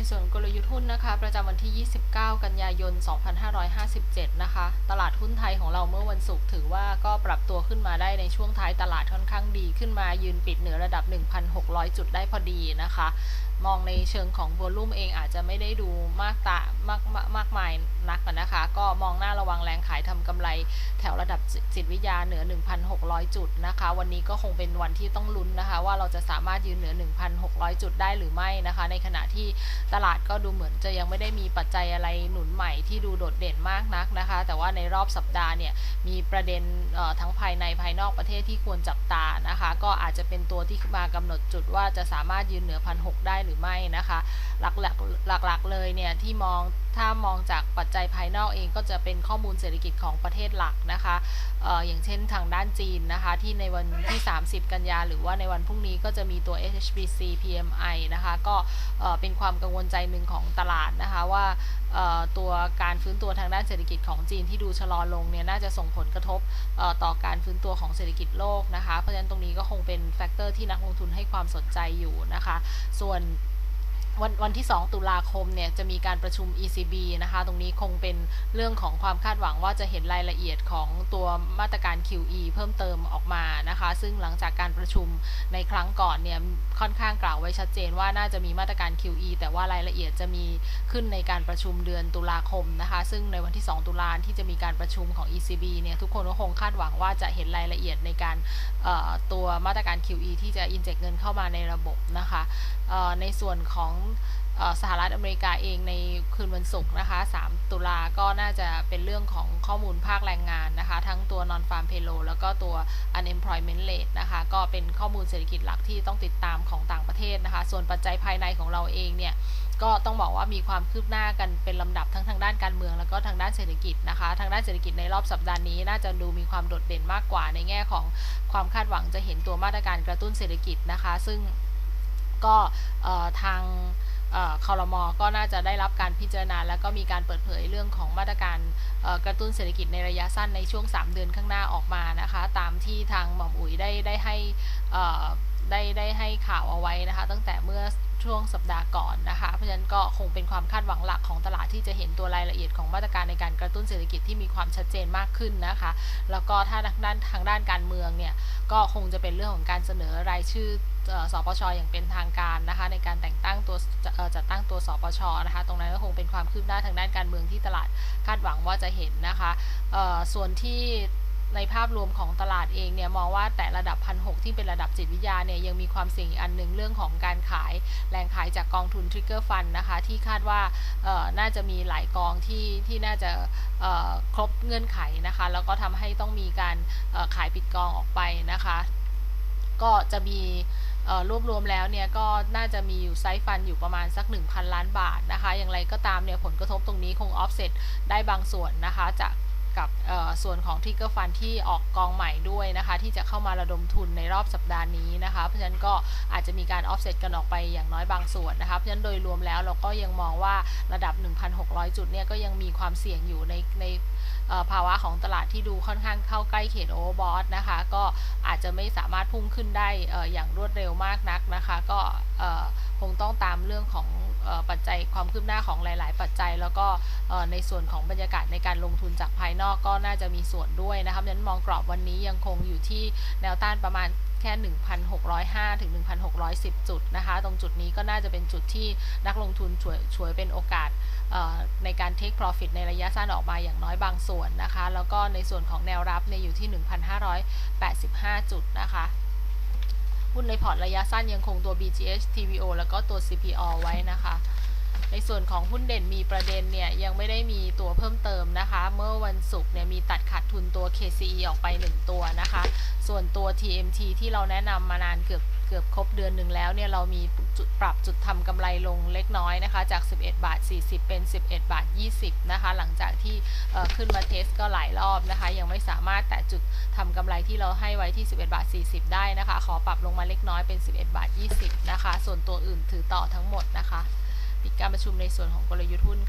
ในส่วนกลยุทธ์หุ้นนะคะประจำวันที่ 29 กันยายน 2557 นะคะ ตลาดหุ้นไทยของเราเมื่อวันศุกร์ถือว่าก็ปรับตัวขึ้นมาได้ในช่วงท้ายตลาดค่อนข้างดีขึ้นมายืนปิดเหนือระดับ 1,600 จุดได้พอดีนะคะ มองในเชิงของวอลุ่มเองอาจจะไม่ได้ดูมากตามากมากมากมายนักนะคะ ก็มองหน้าระวังแรงขายทำกำไรแถวระดับจิจิตวิทยาเหนือ 1,600 จุดนะคะ วันนี้ก็คงเป็นวันที่ต้องลุ้นนะคะ ว่าเราจะสามารถยืนเหนือ 1,600 จุดได้หรือไม่นะคะ ในขณะที่ตลาดก็ดูเหมือนจะยังไม่ได้มีปัจจัยอะไรหนุนใหม่ที่ดูโดดเด่นมากนักนะคะ แต่ว่าในรอบสัปดาห์เนี่ยมีประเด็นทั้งภายในภายนอกประเทศที่ควรจับตานะคะ ก็อาจจะเป็นตัวที่มากำหนดจุดว่าจะสามารถยืนเหนือ1,600ได้หหรือไม่นะคะหลักๆ หลักๆเลยเนี่ยที่มองถ้ามองจากปัจจัยภายนอกเองก็จะเป็นข้อมูลเศรษฐกิจของประเทศหลักนะคะอออย่างเช่นทางด้านจีนนะคะ ที่ในวันที่ 30 กันยาหรือว่าในวันพรุ่งนี้ก็จะมีตัว HSBC PMI นะคะก็เอ่อเป็นความกังวลใจหนึ่งของตลาดนะคะว่าตัวการฟื้นตัวทางด้านเศรษฐกิจของจีนที่ดูชะลอลงเนี่ยน่าจะส่งผลกระทบต่อการฟื้นตัวของเศรษฐกิจโลกนะคะเพราะฉะนั้นตรงนี้ก็คงเป็นแฟกเตอร์ที่นักลงทุนให้ความสนใจอยู่นะคะ ส่วน วันวันที่ 2 ตุลาคมเนี่ยจะมีการประชุม ECB นะคะ ตรงนี้คงเป็นเรื่องของความคาดหวังว่าจะเห็นรายละเอียดของตัวมาตรการ QE เพิ่มเติมออกมานะคะ ซึ่งหลังจากการประชุมในครั้งก่อนเนี่ยค่อนข้างกล่าวไว้ชัดเจนว่าน่าจะมีมาตรการ QE แต่ว่ารายละเอียดจะมีขึ้นในการประชุมเดือนตุลาคมนะคะ ซึ่งในวันที่ 2 ตุลาที่จะมีการประชุมของ ECB เนี่ยทุกคนก็คงคาดหวังว่าจะเห็นรายละเอียดในการตัวมาตรการ QE ที่จะอินเจกเงินเข้ามาในระบบนะคะในส่วนของสหรัฐอเมริกาเองในคืนวันศุกร์นะคะ 3 ตุลาก็น่าจะเป็นเรื่องของข้อมูลภาคแรงงานนะคะ ทั้งตัว non farm payroll แล้วก็ตัว unemployment rate นะคะ ก็เป็นข้อมูลเศรษฐกิจหลักที่ต้องติดตามของต่างประเทศนะคะ ส่วนปัจจัยภายในของเราเองเนี่ยก็ต้องบอกว่ามีความคืบหน้ากันเป็นลำดับทั้งทางด้านการเมืองแล้วก็ทางด้านเศรษฐกิจนะคะ ทางด้านเศรษฐกิจในรอบสัปดาห์นี้ น่าจะดูมีความโดดเด่นมากกว่าในแง่ของความคาดหวังจะเห็นตัวมาตรการกระตุ้นเศรษฐกิจนะคะ ซึ่ง ก็ทางคอรมอก็น่าจะได้รับการพิจารณา แล้วก็มีการเปิดเผยเรื่องของมาตรการกระตุ้นเศรษฐกิจในระยะสั้นในช่วง 3 เดือนข้างหน้าออกมานะคะ ตามที่ทางหม่อมอุ๋ยได้ได้ให้ได้ได้ให้ข่าวเอาไว้นะคะ ตั้งแต่เมื่อช่วงสัปดาห์ก่อนนะคะ เพราะฉะนั้นก็คงเป็นความคาดหวังหลักของตลาดที่จะเห็นตัวรายละเอียดของมาตรการในการกระตุ้นเศรษฐกิจที่มีความชัดเจนมากขึ้นนะคะ แล้วก็ถ้าทางด้านทางด้านการเมืองเนี่ยก็คงจะเป็นเรื่องของการเสนอรายชื่อ สปชอย่างเป็นทางการนะคะในการแต่งตั้งตัวจัดตั้งตัวสปชนะคะตรงนั้นก็คงเป็นความคืบหน้าทางด้านการเมืองที่ตลาดคาดหวังว่าจะเห็นนะคะส่วนที่ในภาพรวมของตลาดเองเนี่ยมองว่าแต่ระดับพันหที่เป็นระดับจิตวิทยาเนี่ยยังมีความเสี่ยงอีกอันหนึ่งเรื่องของการขายแรงขายจากกองทุนทริกเกอร์ฟันนะคะที่คาดว่าน่าจะมีหลายกองที่ที่น่าจะครบเงื่อนไขนะคะแล้วก็ทำให้ต้องมีการขายปิดกองออกไปนะคะ ก็จะมี รวบรวมแล้วเนี่ยก็น่าจะมีอยู่ไซส์ฟันอยู่ประมาณสัก 1,000 ล้านบาทนะคะ อย่างไรก็ตามเนี่ยผลกระทบตรงนี้คงออฟเซ็ตได้บางส่วนนะคะจาก กับส่วนของทริกเกอร์ฟันที่ออกกองใหม่ด้วยนะคะ ที่จะเข้ามาระดมทุนในรอบสัปดาห์นี้นะคะ เพราะฉะนั้นก็อาจจะมีการออฟเซ็ตกันออกไปอย่างน้อยบางส่วนนะคะ เพราะฉะนั้นโดยรวมแล้วเราก็ยังมองว่าระดับ 1,600 จุดเนี่ยก็ยังมีความเสี่ยงอยู่ในในภาวะของตลาดที่ดูค่อนข้างเข้าใกล้เขตโอเวอร์บอทนะคะ ก็อาจจะไม่สามารถพุ่งขึ้นได้อย่างรวดเร็วมากนักนะคะ ก็ คงต้องตามเรื่องของออปัจจัยความคืบหน้าของหลาย ๆ ปัจจัย แล้วก็ในส่วนของบรรยากาศในการลงทุนจากภายนอกก็น่าจะมีส่วนด้วยนะคะเพราะฉะนั้นมองกรอบวันนี้ยังคงอยู่ที่แนวต้านประมาณแค่ 1,605 ถึง 1,610 จุดนะคะ ตรงจุดนี้ก็น่าจะเป็นจุดที่นักลงทุนช่วยช่วยเป็นโอกาสในการ take profit ในระยะสั้นออกมาอย่างน้อยบางส่วนนะคะ แล้วก็ในส่วนของแนวรับเนี่ยอยู่ที่ 1,585 จุดนะคะ หุ้นในพอร์ตระยะสั้นยังคงตัว BGH TVO แล้วก็ตัว CPO ไว้นะคะ ในส่วนของหุ้นเด่นมีประเด็นเนี่ยยังไม่ได้มีตัวเพิ่มเติมนะคะ เมื่อวันศุกร์เนี่ยมีตัดขาดทุนตัว KCE ออกไป 1 ตัวนะคะ ส่วนตัว TMT ที่เราแนะนำมานานเกือบเกือบครบเดือนหนึ่งแล้วเนี่ยเรามีจุดปรับจุดทำกำไรลงเล็กน้อยนะคะ จาก 11 บาท 40 เป็น 11 บาท 20 นะคะ หลังจากที่ขึ้นมาเทสก็หลายรอบนะคะ ยังไม่สามารถแตะจุดทำกำไรที่เราให้ไว้ที่ 11 บาท 40 ได้นะคะ ขอปรับลงมาเล็กน้อยเป็น 11 บาท 20 นะคะ ส่วนตัวอื่นถือต่อทั้งหมดนะคะ ปิดการประชุมในส่วนของกลยุทธ์หุ้นค่ะ